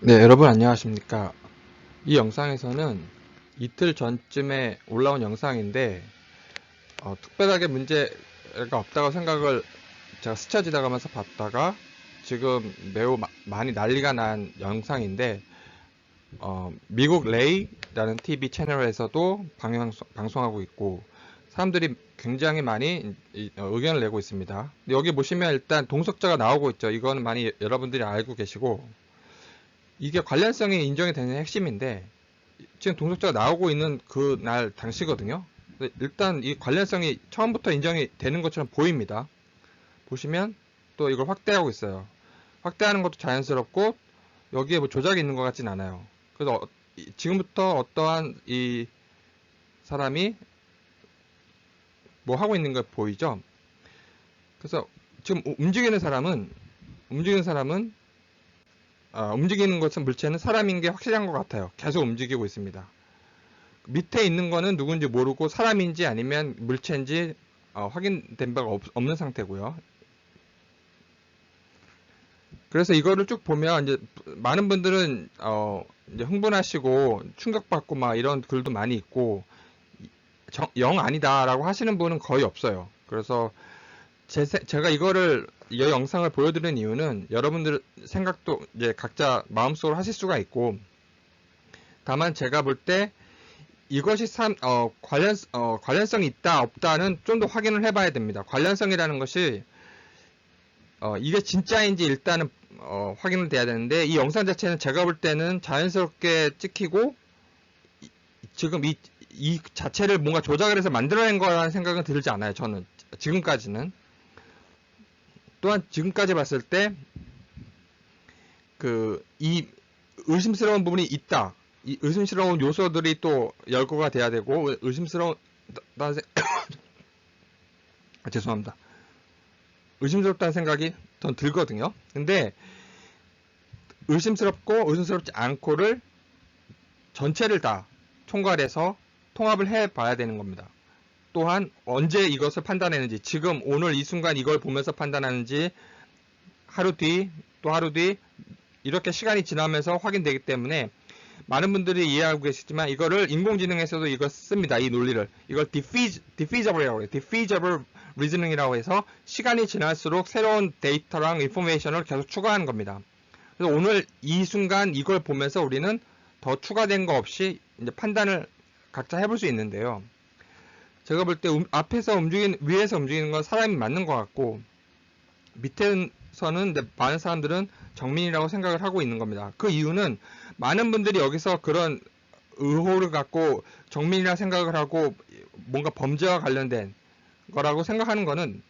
네, 여러분 안녕하십니까. 이 영상에서는 이틀 전쯤에 올라온 영상인데, 어, 특별하게 문제가 없다고 생각을 제가 스쳐 지나가면서 봤다가, 지금 매우 마- 많이 난리가 난 영상인데, 어, 미국 레이라는 TV 채널에서도 방영, 방송하고 있고, 사람들이 굉장히 많이 이- 어, 의견을 내고 있습니다. 여기 보시면 일단 동석자가 나오고 있죠. 이거는 많이 여러분들이 알고 계시고, 이게 관련성이 인정이 되는 핵심인데 지금 동석자가 나오고 있는 그 날 당시거든요. 일단 이 관련성이 처음부터 인정이 되는 것처럼 보입니다. 보시면 또 이걸 확대하고 있어요. 확대하는 것도 자연스럽고 여기에 뭐 조작이 있는 것 같진 않아요. 그래서 어- 이- 지금부터 어떠한 이 사람이 뭐 하고 있는 거 보이죠? 그래서 지금 우- 움직이는 사람은 움직이는 사람은 아, 움직이는 것은 물체는 사람인 게 확실한 것 같아요. 계속 움직이고 있습니다. 밑에 있는 거는 누군지 모르고 사람인지 아니면 물체인지 어, 확인된 바가 없, 없는 상태고요. 그래서 이거를 쭉 보면 이제 많은 분들은 어, 이제 흥분하시고 충격받고 막 이런 글도 많이 있고 정- 영 아니다라고 하시는 분은 거의 없어요. 그래서 제, 세- 제가 이거를 이 영상을 보여드리는 이유는 여러분들 생각도 이제 각자 마음속으로 하실 수가 있고 다만 제가 볼 때 이것이 참 어, 관련 어, 관련성이 있다 없다는 좀 더 확인을 해봐야 됩니다. 관련성이라는 것이 어, 이게 진짜인지 일단은 어, 확인을 돼야 되는데 이 영상 자체는 제가 볼 때는 자연스럽게 찍히고 이- 지금 이, 이 자체를 뭔가 조작을 해서 만들어낸 거라는 생각은 들지 않아요. 저는 지금까지는 또한 지금까지 봤을 때 그 이 의심스러운 부분이 있다. 이 의심스러운 요소들이 또 열거가 돼야 되고 의심스러운 생- 아, 죄송합니다. 의심스럽다는 생각이 더 들거든요. 근데 의심스럽고 의심스럽지 않고를 전체를 다 총괄해서 통합을 해 봐야 되는 겁니다. 또한 언제 이것을 판단했는지 지금 오늘 이 순간 이걸 보면서 판단하는지 하루 뒤 또 하루 뒤 이렇게 시간이 지나면서 확인되기 때문에 많은 분들이 이해하고 계시지만 이거를 인공지능에서도 이걸 씁니다. 이 논리를 이걸 diffeas, diffeasible이라고 해요. diffeasible reasoning이라고 해서 시간이 지날수록 새로운 데이터랑 인포메이션을 계속 추가하는 겁니다. 그래서 오늘 이 순간 이걸 보면서 우리는 더 추가된 거 없이 이제 판단을 각자 해볼 수 있는데요. 제가 볼 때 앞에서 움직이는 위에서 움직이는 건 사람이 맞는 것 같고 밑에서는 많은 사람들은 정민이라고 생각을 하고 있는 겁니다. 그 이유는 많은 분들이 여기서 그런 의호를 갖고 정민이라 생각을 하고 뭔가 범죄와 관련된 거라고 생각하는 거는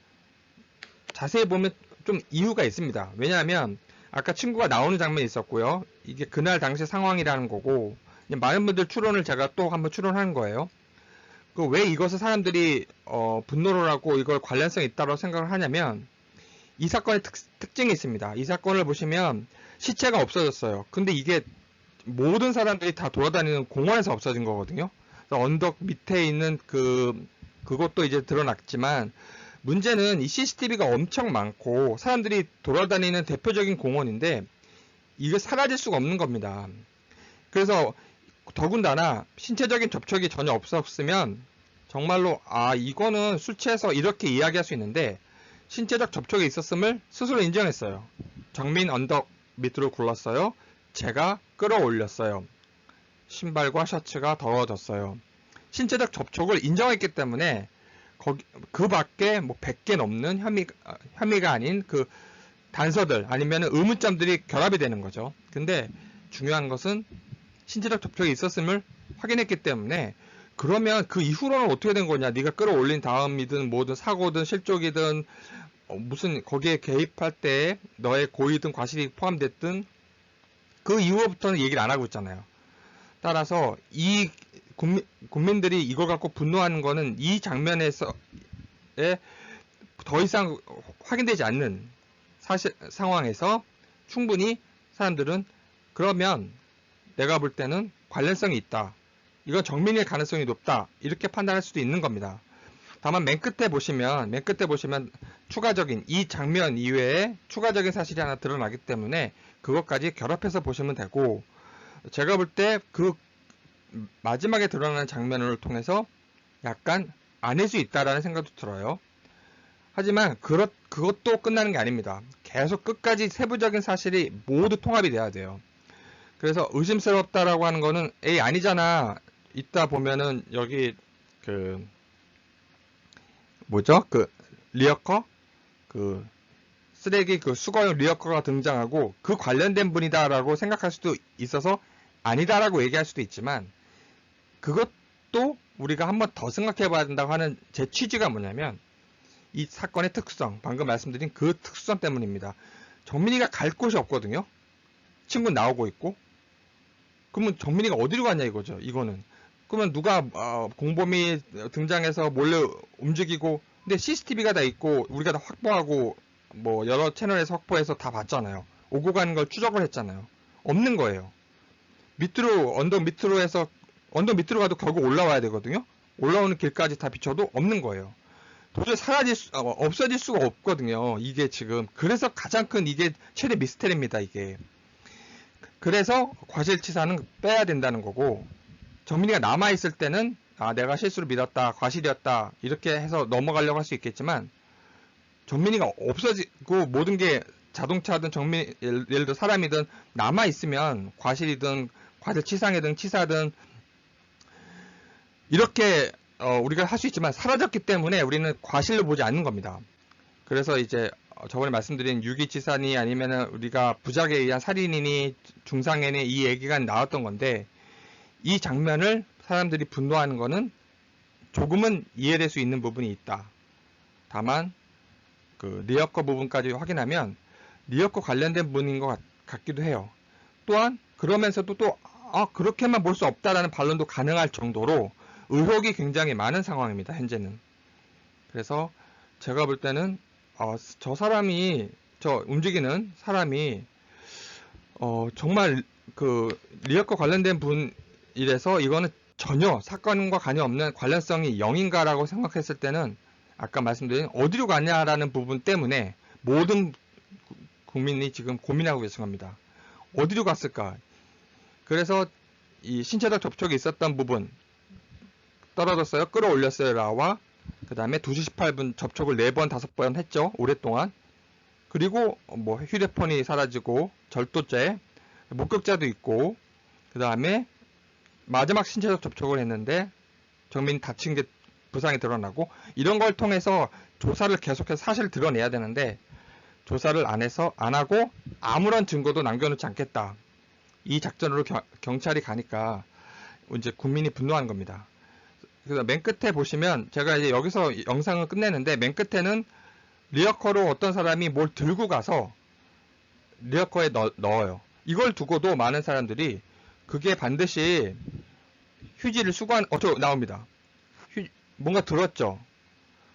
자세히 보면 좀 이유가 있습니다. 왜냐하면 아까 친구가 나오는 장면이 있었고요. 이게 그날 당시 상황이라는 거고 많은 분들 추론을 제가 또 한번 추론하는 거예요. 그 왜 이것을 사람들이 어, 분노를 하고 이걸 관련성이 있다고 생각을 하냐면 이 사건의 특, 특징이 있습니다. 이 사건을 보시면 시체가 없어졌어요. 근데 이게 모든 사람들이 다 돌아다니는 공원에서 없어진 거거든요. 언덕 밑에 있는 그 그것도 이제 드러났지만 문제는 이 CCTV가 엄청 많고 사람들이 돌아다니는 대표적인 공원인데 이게 사라질 수가 없는 겁니다. 그래서 더군다나 신체적인 접촉이 전혀 없었으면 정말로 아 이거는 술 취해서 이렇게 이야기할 수 있는데 신체적 접촉이 있었음을 스스로 인정했어요. 정민 언덕 밑으로 굴렀어요. 제가 끌어올렸어요. 신발과 셔츠가 더러워졌어요. 신체적 접촉을 인정했기 때문에 거기 그 밖에 뭐 100개 넘는 혐의 아, 혐의가 아닌 그 단서들 아니면 의문점들이 결합이 되는 거죠. 근데 중요한 것은 신체적 접촉이 있었음을 확인했기 때문에 그러면 그 이후로는 어떻게 된 거냐? 네가 끌어올린 다음이든 뭐든 사고든 실족이든 어, 무슨 거기에 개입할 때 너의 고의든 과실이 포함됐든 그 이후부터는 얘기를 안 하고 있잖아요. 따라서 이 국민, 국민들이 이걸 갖고 분노하는 거는 이 장면에서의 더 이상 확인되지 않는 사실 상황에서 충분히 사람들은 그러면 내가 볼 때는 관련성이 있다. 이건 정민일 가능성이 높다. 이렇게 판단할 수도 있는 겁니다. 다만 맨 끝에 보시면 맨 끝에 보시면 추가적인 이 장면 이외에 추가적인 사실이 하나 드러나기 때문에 그것까지 결합해서 보시면 되고 제가 볼 때 그 마지막에 드러나는 장면을 통해서 약간 아닐 수 있다라는 생각도 들어요. 하지만 그렇, 그것도 끝나는 게 아닙니다. 계속 끝까지 세부적인 사실이 모두 통합이 돼야 돼요. 그래서 의심스럽다라고 하는 거는 에이 아니잖아. 이따 보면은 여기 그 뭐죠? 그 리어커 그 쓰레기 그 수거용 리어커가 등장하고 그 관련된 분이다라고 생각할 수도 있어서 아니다라고 얘기할 수도 있지만 그것도 우리가 한번 더 생각해 봐야 된다고 하는 제 취지가 뭐냐면 이 사건의 특성, 방금 말씀드린 그 특수성 때문입니다. 정민이가 갈 곳이 없거든요. 친구 나오고 있고. 그러면 정민이가 어디로 갔냐 이거죠. 이거는. 그러면 누가 어, 공범이 등장해서 몰래 움직이고 근데 CCTV가 다 있고 우리가 다 확보하고 뭐 여러 채널에서 확보해서 다 봤잖아요. 오고 가는 걸 추적을 했잖아요. 없는 거예요. 밑으로 언덕 밑으로 해서 언덕 밑으로 가도 결국 올라와야 되거든요. 올라오는 길까지 다 비춰도 없는 거예요. 도저히 사라질 수, 어, 없어질 수가 없거든요. 이게 지금 그래서 가장 큰 이게 최대 미스테리입니다. 이게 그래서 과실치사는 빼야 된다는 거고 정민이가 남아 있을 때는 아 내가 실수를 믿었다 과실이었다 이렇게 해서 넘어가려고 할 수 있겠지만 정민이가 없어지고 모든 게 자동차든 정민 예를, 예를 들어 사람이든 남아 있으면 과실이든 과실치상이든 치사든 이렇게 어, 우리가 할 수 있지만 사라졌기 때문에 우리는 과실로 보지 않는 겁니다. 그래서 이제 어, 저번에 말씀드린 유기치산이 아니면은 우리가 부작에 의한 살인이니 중상해니 이 얘기가 나왔던 건데 이 장면을 사람들이 분노하는 거는 조금은 이해될 수 있는 부분이 있다. 다만 그 리어커 부분까지 확인하면 리어커 관련된 분인 것 같, 같기도 해요. 또한 그러면서도 또 아, 그렇게만 볼 수 없다라는 반론도 가능할 정도로 의혹이 굉장히 많은 상황입니다. 현재는. 그래서 제가 볼 때는 어, 저 사람이 저 움직이는 사람이 어, 정말 그 리어커 관련된 분이라서 이거는 전혀 사건과 관련없는 관련성이 0인가라고 생각했을 때는 아까 말씀드린 어디로 가냐라는 부분 때문에 모든 국민이 지금 고민하고 계신 겁니다. 어디로 갔을까? 그래서 이 신체적 접촉이 있었던 부분 떨어졌어요. 끌어올렸어요. 라와 그 다음에 2시 18분 접촉을 4번, 5번 했죠. 오랫동안. 그리고 뭐 휴대폰이 사라지고 절도죄, 목격자도 있고 그 다음에 마지막 신체적 접촉을 했는데 정민 다친 게 부상이 드러나고 이런 걸 통해서 조사를 계속해서 사실을 드러내야 되는데 조사를 안 해서 안 하고 아무런 증거도 남겨놓지 않겠다. 이 작전으로 겨, 경찰이 가니까 이제 국민이 분노하는 겁니다. 그래서 맨 끝에 보시면 제가 이제 여기서 영상을 끝내는데 맨 끝에는 리어커로 어떤 사람이 뭘 들고 가서 리어커에 넣, 어요 이걸 두고도 많은 사람들이 그게 반드시 휴지를 수거한 어저 나옵니다. 휴, 뭔가 들었죠.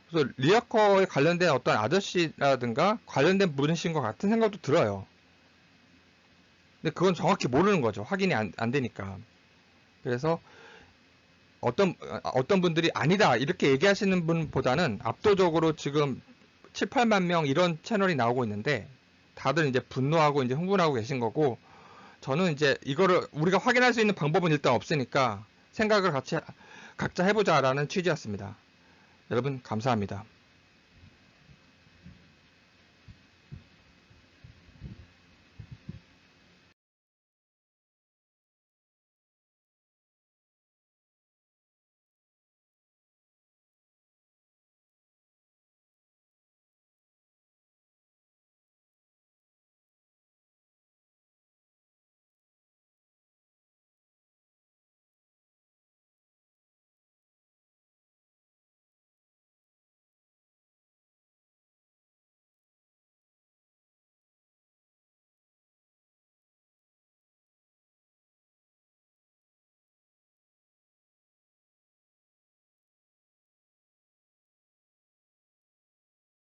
그래서 리어커에 관련된 어떤 아저씨라든가 관련된 분이신 것 같은 생각도 들어요. 근데 그건 정확히 모르는 거죠. 확인이 안, 안 되니까. 그래서 어떤 어떤 분들이 아니다 이렇게 얘기하시는 분보다는 압도적으로 지금 7, 8만 명 이런 채널이 나오고 있는데 다들 이제 분노하고 이제 흥분하고 계신 거고 저는 이제 이거를 우리가 확인할 수 있는 방법은 일단 없으니까 생각을 같이 각자 해보자라는 취지였습니다. 여러분 감사합니다.